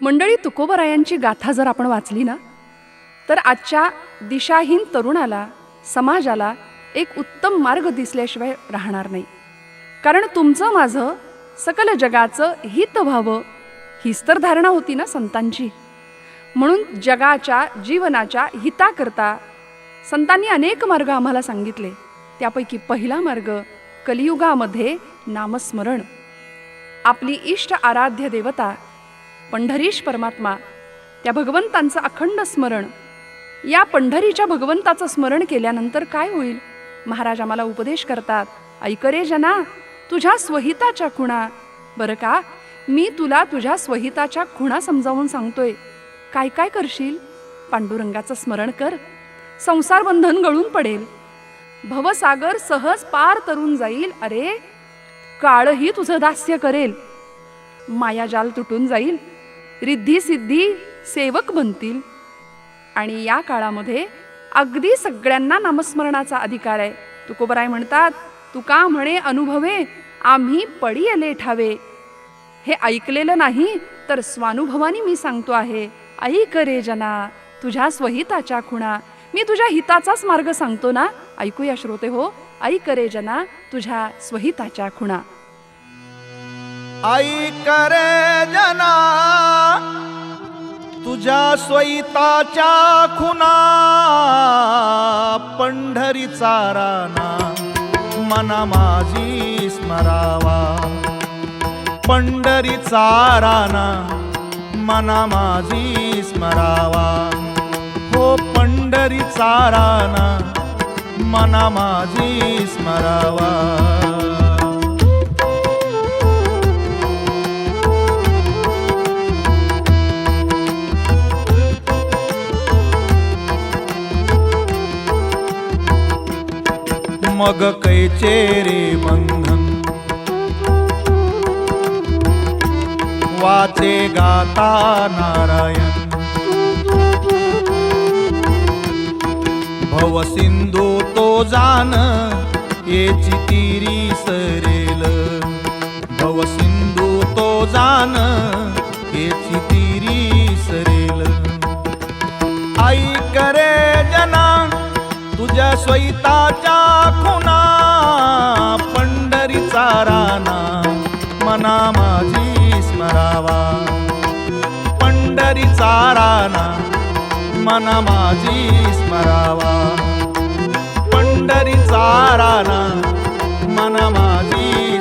मंडळी तुकोबरायांची गाथा जर आपण वाचली ना तर आजच्या दिशाहीन तरुणाला समाजाला एक उत्तम मार्ग दिसल्याशिवाय राहणार नाही. कारण तुमचं माझं सकल जगाचं हित व्हावं हीच तर धारणा होती ना संतांची. म्हणून जगाच्या जीवनाच्या हिताकरता संतांनी अनेक मार्ग आम्हाला सांगितले. त्यापैकी पहिला मार्ग कलियुगामध्ये नामस्मरण. आपली इष्ट आराध्य देवता पंढरीश परमात्मा त्या भगवंतांचं अखंड स्मरण या पंढरीच्या भगवंताचं स्मरण केल्यानंतर काय होईल? महाराज आम्हाला उपदेश करतात ऐकरे जना तुझ्या स्वहिताच्या खुणा बरं का? मी तुला तुझ्या स्वहिताच्या खुणा समजावून सांगतोय. काय काय करशील? पांडुरंगाचं स्मरण कर. संसार बंधन गळून पडेल. भवसागर सहज पार तरून जाईल. अरे काळही तुझं दास्य करेल. मायाजाल तुटून जाईल. रिद्धी सिद्धी सेवक बनतील. आणि या काळामध्ये अगदी सगळ्यांना नामस्मरणाचा अधिकार आहे. तुकोबराय म्हणतात तुका म्हणे अनुभवे आम्ही पडी आले ठावे हे ऐकलेलं नाही तर स्वानुभवानी मी सांगतो आहे ऐक रे जना तुझ्या स्वहिताच्या खुणा. मी तुझ्या हिताचाच मार्ग सांगतो ना? ऐकूया श्रोते हो ऐक रे जना तुझ्या स्वहिताच्या खुणा. आई करे जना तुझ्या स्वैताच्या खुना पंढरीचा राना मना माझी स्मरावा. पंढरीचा राना मना माझी स्मरावा. हो पंढरीचा राना मना माझी स्मरावा. मग कैचे रे बंधन. वाचे गाता नारायण. भवसिंधू तो जाण येची तिरी सरेल भवसिंधू तो जाण येची तिरी सरेल आई करे जना तुझ्या स्वैताच्या मना माझी स्मरावा. पंढरीचा राना मना माझी स्मरावा. पंढरीचा राना मना माझी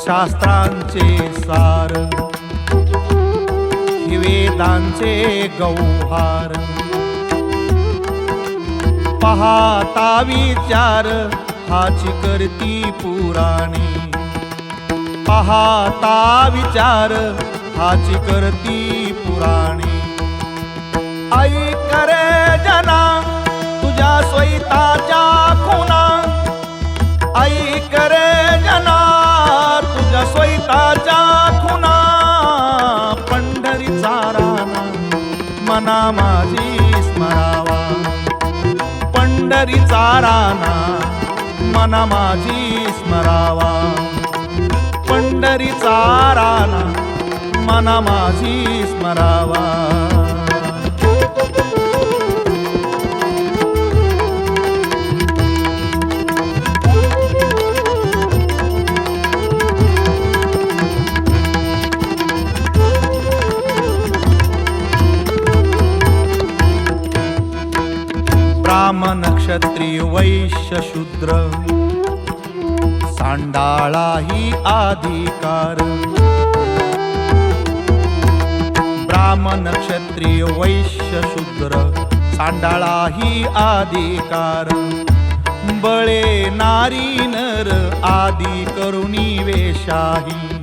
शास्त्रांचे सार वेदांचे गौहार. पाहता विचार हाची करती पुराणे. पाहता विचार हाची करती पुराणी. आई करे जना तुझ्या स्वैताच्या खुना आई करे पंढरीचा राना मना माझी स्मरावा. पंढरीचा राना मना माझी स्मरावा. पंढरीचा राना मना माझी स्मरावा. वैश्यशूद्र। सांडाळाही सांडाळा ही अधिकार ब्राह्मण क्षत्रिय वैश्यशूद्र सांडाळाही सांडाळा ही अधिकार बळे नारी नर आदी करुणी वेशाही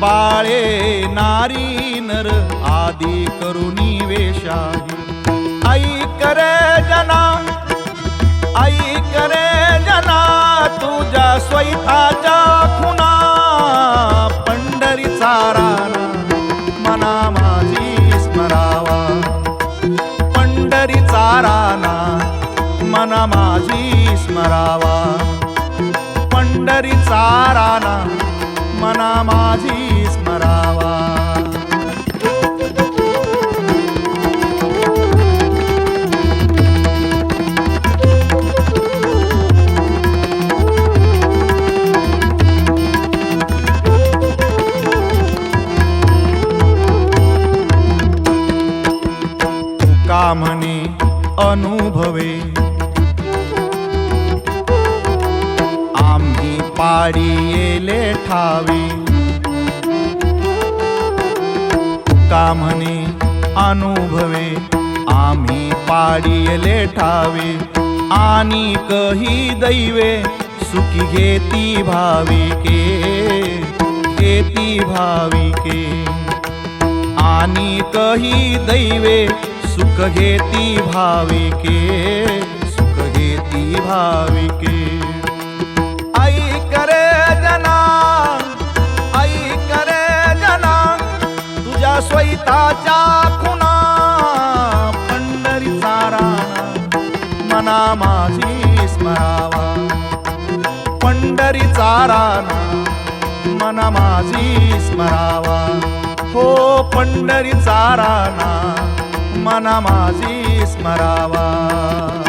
बाळे नारी नर आदी करुणी वेशाही आई जना आई करे जना तुझा स्वैताचा खुना पंढरी सारा मना माझी स्मरावा. पंढरी राणा मना माझी स्मरावा. पंढरी राणा मना माझी स्मरावा. अनुभवे। आम्ही पाडी येले ठावी। तुका म्हणे अनुभवे? आम्ही पाडी येले आणि कही दैवे सुखी घेती भाविके। घेती भाविके। आणि कही दैवे सुख घेती भाविके सुख घेती भाविके. आई करे जना आई करे जना तुझ्या स्वैताच्या खुना पंढरी राणा मना माझी स्मरावा. पंढरी राणा मना माझी स्मरावा. हो पंढरी राणा मना माझी स्मरावा।